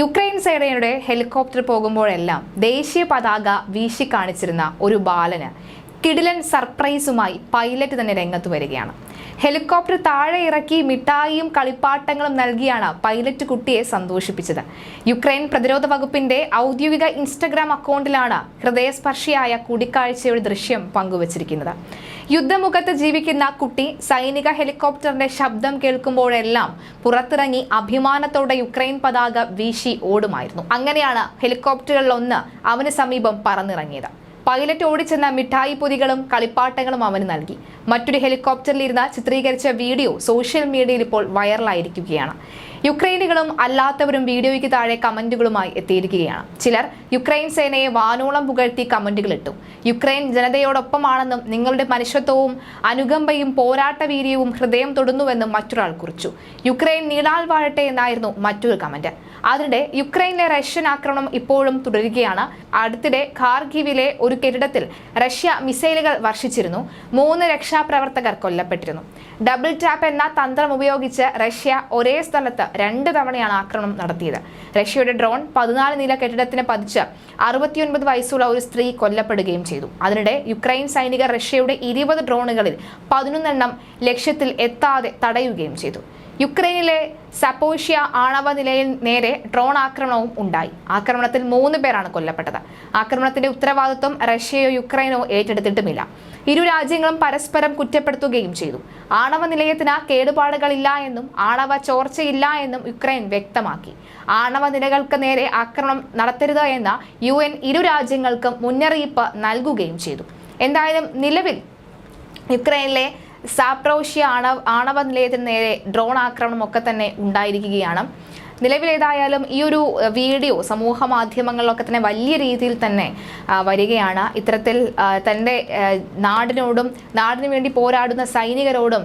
Ukraine സേനയുടെ helicopter പോകുമ്പോഴെല്ലാം ദേശീയ പതാക വീശി കാണിച്ചിരുന്ന ഒരു ബാലന് കിടിലൻ സർപ്രൈസുമായി പൈലറ്റ് തന്നെ രംഗത്ത് വരികയാണ്. ഹെലികോപ്റ്റർ താഴെ ഇറക്കി മിഠായിയും കളിപ്പാട്ടങ്ങളും നൽകിയാണ് പൈലറ്റ് കുട്ടിയെ സന്തോഷിപ്പിച്ചത്. യുക്രൈൻ പ്രതിരോധ വകുപ്പിന്റെ ഔദ്യോഗിക ഇൻസ്റ്റഗ്രാം അക്കൗണ്ടിലാണ് ഹൃദയസ്പർശിയായ കൂടിക്കാഴ്ചയുടെ ദൃശ്യം പങ്കുവച്ചിരിക്കുന്നത്. യുദ്ധമുഖത്ത് ജീവിക്കുന്ന കുട്ടി സൈനിക ഹെലികോപ്റ്ററിന്റെ ശബ്ദം കേൾക്കുമ്പോഴെല്ലാം പുറത്തിറങ്ങി അഭിമാനത്തോടെ യുക്രൈൻ പതാക വീശി ഓടുമായിരുന്നു. അങ്ങനെയാണ് ഹെലികോപ്റ്ററുകളിലൊന്ന് അവന് സമീപം പറന്നിറങ്ങിയത്. പൈലറ്റ് ഓടിച്ചെന്ന മിഠായി പൊതികളും കളിപ്പാട്ടങ്ങളും അവന് നൽകി. മറ്റൊരു ഹെലികോപ്റ്ററിലിരുന്ന ചിത്രീകരിച്ച വീഡിയോ സോഷ്യൽ മീഡിയയിൽ ഇപ്പോൾ വൈറലായിരിക്കുകയാണ്. യുക്രൈനുകളും അല്ലാത്തവരും വീഡിയോയ്ക്ക് താഴെ കമന്റുകളുമായി എത്തിയിരിക്കുകയാണ്. ചിലർ യുക്രൈൻ സേനയെ വാനോളം പുകഴ്ത്തി കമന്റുകൾ ഇട്ടു. യുക്രൈൻ ജനതയോടൊപ്പമാണെന്നും നിങ്ങളുടെ മനുഷ്യത്വവും അനുകമ്പയും പോരാട്ട വീര്യവും ഹൃദയം തൊടുന്നുവെന്നും മറ്റൊരാൾ കുറിച്ചു. യുക്രൈൻ നീളാൽ വാഴട്ടെ എന്നായിരുന്നു മറ്റൊരു കമന്റ്. അതിനിടെ യുക്രൈനിലെ റഷ്യൻ ആക്രമണം ഇപ്പോഴും തുടരുകയാണ്. അടുത്തിടെ ഖാർഗിവിലെ ഒരു കെട്ടിടത്തിൽ റഷ്യ മിസൈലുകൾ വർഷിച്ചിരുന്നു. മൂന്ന് രക്ഷാപ്രവർത്തകർ കൊല്ലപ്പെട്ടിരുന്നു. ഡബിൾ ടാപ്പ് എന്ന തന്ത്രം ഉപയോഗിച്ച് റഷ്യ ഒരേ സ്ഥലത്ത് രണ്ട് തവണയാണ് ആക്രമണം നടത്തിയത്. റഷ്യയുടെ ഡ്രോൺ പതിനാല് നില കെട്ടിടത്തിന് പതിച്ച് അറുപത്തിയൊൻപത് വയസ്സുള്ള ഒരു സ്ത്രീ കൊല്ലപ്പെടുകയും ചെയ്തു. അതിനിടെ യുക്രൈൻ സൈനികർ റഷ്യയുടെ ഇരുപത് ഡ്രോണുകളിൽ പതിനൊന്നെണ്ണം ലക്ഷ്യത്തിൽ എത്താതെ തടയുകയും ചെയ്തു. യുക്രൈനിലെ സപ്പോഷ്യ ആണവ നിലയിൽ നേരെ ഡ്രോൺ ആക്രമണവും ഉണ്ടായി. ആക്രമണത്തിൽ മൂന്ന് പേരാണ് കൊല്ലപ്പെട്ടത്. ആക്രമണത്തിന്റെ ഉത്തരവാദിത്വം റഷ്യയോ യുക്രൈനോ ഏറ്റെടുത്തിട്ടുമില്ല. ഇരു രാജ്യങ്ങളും പരസ്പരം കുറ്റപ്പെടുത്തുകയും ചെയ്തു. ആണവ നിലയത്തിന് കേടുപാടുകളില്ല എന്നും ആണവ ചോർച്ചയില്ല എന്നും യുക്രൈൻ വ്യക്തമാക്കി. ആണവ നിലകൾക്ക് നേരെ ആക്രമണം നടത്തരുത് എന്ന യു എൻ ഇരു രാജ്യങ്ങൾക്കും മുന്നറിയിപ്പ് നൽകുകയും ചെയ്തു. എന്തായാലും നിലവിൽ യുക്രൈനിലെ സാപ്രോഷ്യ ആണവ ആണവ നിലയത്തിന് നേരെ ഡ്രോൺ ആക്രമണം ഒക്കെ തന്നെ ഉണ്ടായിരിക്കുകയാണ്. നിലവിലേതായാലും ഈ ഒരു വീഡിയോ സമൂഹ മാധ്യമങ്ങളിലൊക്കെ തന്നെ വലിയ രീതിയിൽ തന്നെ വരികയാണ്. ഇത്തരത്തിൽ തന്റെ നാടിനോടും നാടിനു വേണ്ടി പോരാടുന്ന സൈനികരോടും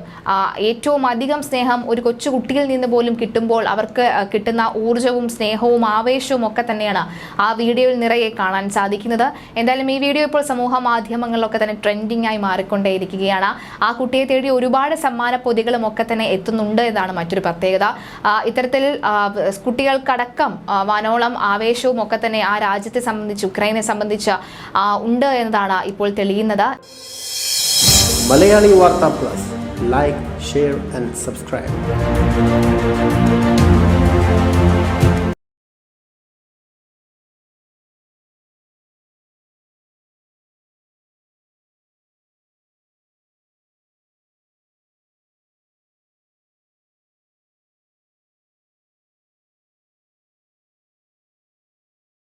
ഏറ്റവും അധികം സ്നേഹം ഒരു കൊച്ചുകുട്ടിയിൽ നിന്ന് പോലും കിട്ടുമ്പോൾ അവർക്ക് കിട്ടുന്ന ഊർജവും സ്നേഹവും ആവേശവും ഒക്കെ തന്നെയാണ് ആ വീഡിയോയിൽ നിറയെ കാണാൻ സാധിക്കുന്നത്. എന്തായാലും ഈ വീഡിയോ ഇപ്പോൾ സമൂഹ മാധ്യമങ്ങളിലൊക്കെ തന്നെ ട്രെൻഡിംഗ് ആയി മാറിക്കൊണ്ടേയിരിക്കുകയാണ്. ആ കുട്ടിയെ തേടി ഒരുപാട് സമ്മാന പൊതികളും ഒക്കെ തന്നെ എത്തുന്നുണ്ട് എന്നാണ് മറ്റൊരു പ്രത്യേകത. ഇത്തരത്തിൽ കുട്ടികൾക്കടക്കം വാനോളം ആവേശവും ഒക്കെ തന്നെ ആ രാജ്യത്തെ സംബന്ധിച്ച് ഉക്രൈനെ സംബന്ധിച്ച് ഉണ്ട് എന്നതാണ് ഇപ്പോൾ തെളിയുന്നത്. Malayali Vartha plus. Like share and subscribe